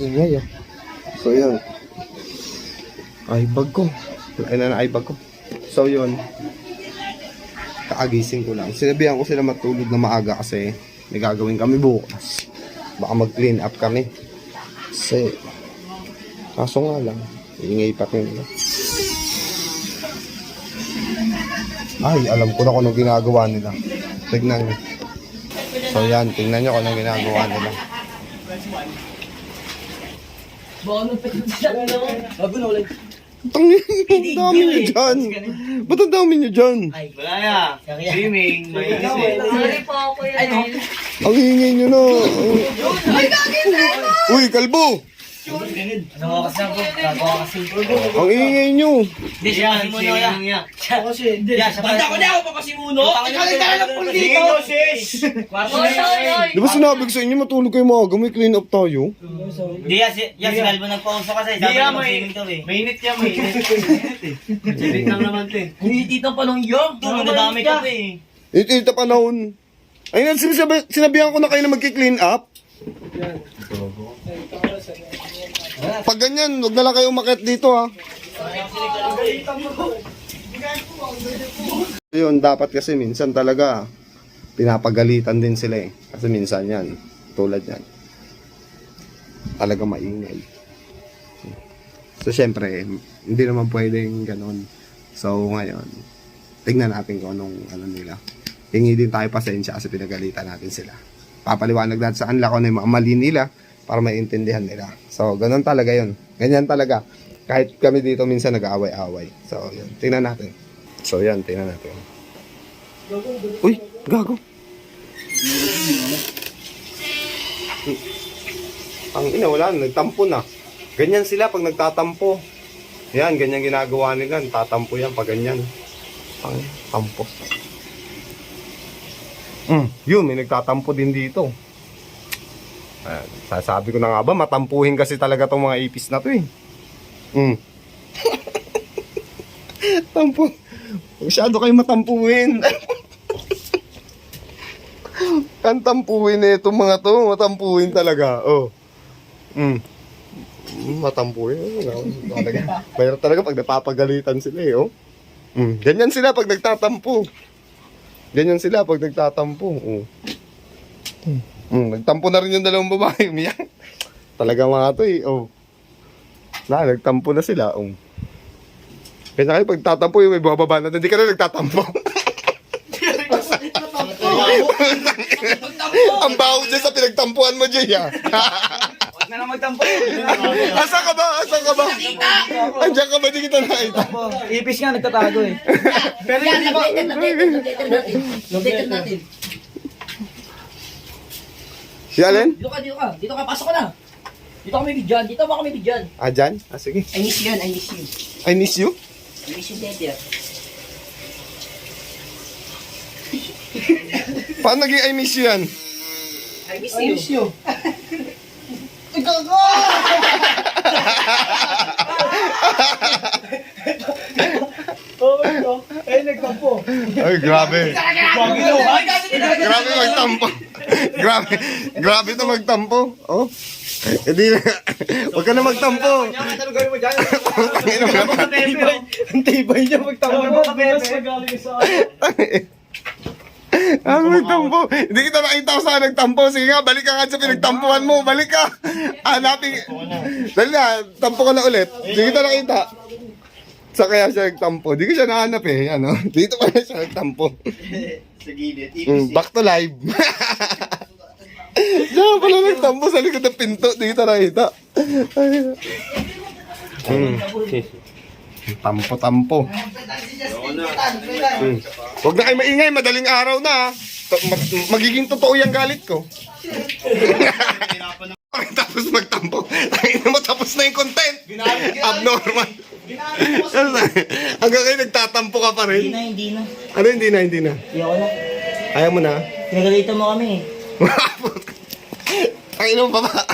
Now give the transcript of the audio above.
Ingay ah. So yun. Ay bag ko. Ay na na bag ko. So yun. Kaagising ko lang. Sinabihan ko sila matulog na maaga kasi may gagawin kami bukas. Baka mag-clean up kami. Kasi, kaso nga lang, ingay pa rin nila. Ay, alam ko na kung anong ginagawa nila. Tignan nyo. So yan, tingnan nyo kung anong ginagawa nila. Tangin, ang dami nyo dyan. Ba't ang dami nyo dyan? Wala ya. Swimming, may Sorry po ako yan. Ang ingay nyo na. Uy, kalbo! Ano kasi ako? Gagawa kasi. Ang ingay nyo. Hindi siya, mo na yan. Kasi, hindi. Banda ko na ako pa kasi muno. Ikaw lang talaga ng pulis dito. Di ba sinabi ko sa inyo matulog kayo maaga, may clean up tayo? Hindi yan, si, yan si Galbo nagpauso kasi. Sabi ko mag-swimming daw eh. Mainit yan, mainit. Mainit lang naman to eh. Mainit ang panong yun. Ito, madadami ka eh. Ito ito panahon. Ayun, sinabi, sinabihan ko na kayo na magki-clean up. Pag ganyan, huwag na lang kayo umakit dito ha. Yun, dapat kasi minsan talaga pinapagalitan din sila eh. Kasi minsan yan, tulad yan. Talaga maingay. So, syempre, hindi naman pwedeng ganon. So, ngayon, tingnan natin kung anong ano nila. Hingi din tayo pasensya kasi pinagalitan natin sila. Papaliwanag natin sa kanila kung ano yung mali nila para maintindihan nila. So, ganun talaga yun. Ganyan talaga. Kahit kami dito minsan nag-aaway-away. So, yun. Tingnan natin. So, yan. Tingnan natin. Uy! Gago! Ang ina, wala na. Nagtampo na. Ganyan sila pag nagtatampo. Yan, ganyan ginagawa nila. Tatampo yan pag ganyan. Ang tampo. Mm, yun, may nagtatampo din dito. Ayan, sasabi ko na nga ba, matampuhin kasi talaga tong mga ipis na to eh. Mm. Tampo. Masyado kayo matampuhin. Ang tampuhin na itong mga to, matampuhin talaga. Oh. Mm. Matampuhin. Talaga. Mayroon talaga pag napapagalitan sila eh, oh. Mm. Ganyan sila pag nagtatampo. Ganyan sila pag nagtatampo. Oh. Mm. Nagtampo na rin yung dalawang babae. Umiyak. Talaga mga to eh. Oh. Na, nagtampo na sila. Oh. Kaya kayo pag tatampo yung may bababa na. Hindi ka na nagtatampo. Ang baho dyan sa pinagtampuan mo dyan, ya. Huwag na lang magtampo. Asa ka ba? Asa ka ba? Andiyan ka ba? Di kita nakita. Ipis nga, nagtatago eh. Pero yan, updated natin. Updated natin. Updated natin. Si Allen? Dito ka, dito ka. Dito ka, pasok ka na. Dito kami bidyan. Dito ba kami bidyan? Ah, dyan? Ah, sige. I miss you, I miss you. I miss you. I miss you, Daddy. Paano naging I miss you yan? I miss you. I miss you. Ay, grabe. Grabe magtampo. grabe. Grabe to magtampo. Oh. Hindi na. Huwag ka na magtampo. Dyan? Tangina mo na. Ang tibay niya magtampo. Ano Pepe? Ano nagtampo? Hindi kita nakita ko saan nagtampo. Sige nga, balik ka nga sa pinagtampuhan mo. Balik ka. Hanapin. Dali na, tampo ka na ulit. Hindi kita nakita. Sa kaya siya nagtampo. Hindi ko siya nahanap eh. Ano? Dito pa na siya nagtampo. Sa gilid. Mm, back to live. Diyan pala nagtampo sa likod ng pinto. Di kita nakita. Ay. Mm. Tampo-tampo. Mm. Huwag na kayo maingay. Madaling araw na. ah. To- mag- magiging totoo yung galit ko. tapos magtampo. Ay mo tapos na yung content. Abnormal. Hanggang kayo nagtatampo ka pa Hindi rin. na, hindi na. Ano hindi na, hindi na? Ayoko na. Ayaw mo na? Pinagalitan mo kami eh. Ang inom pa ba?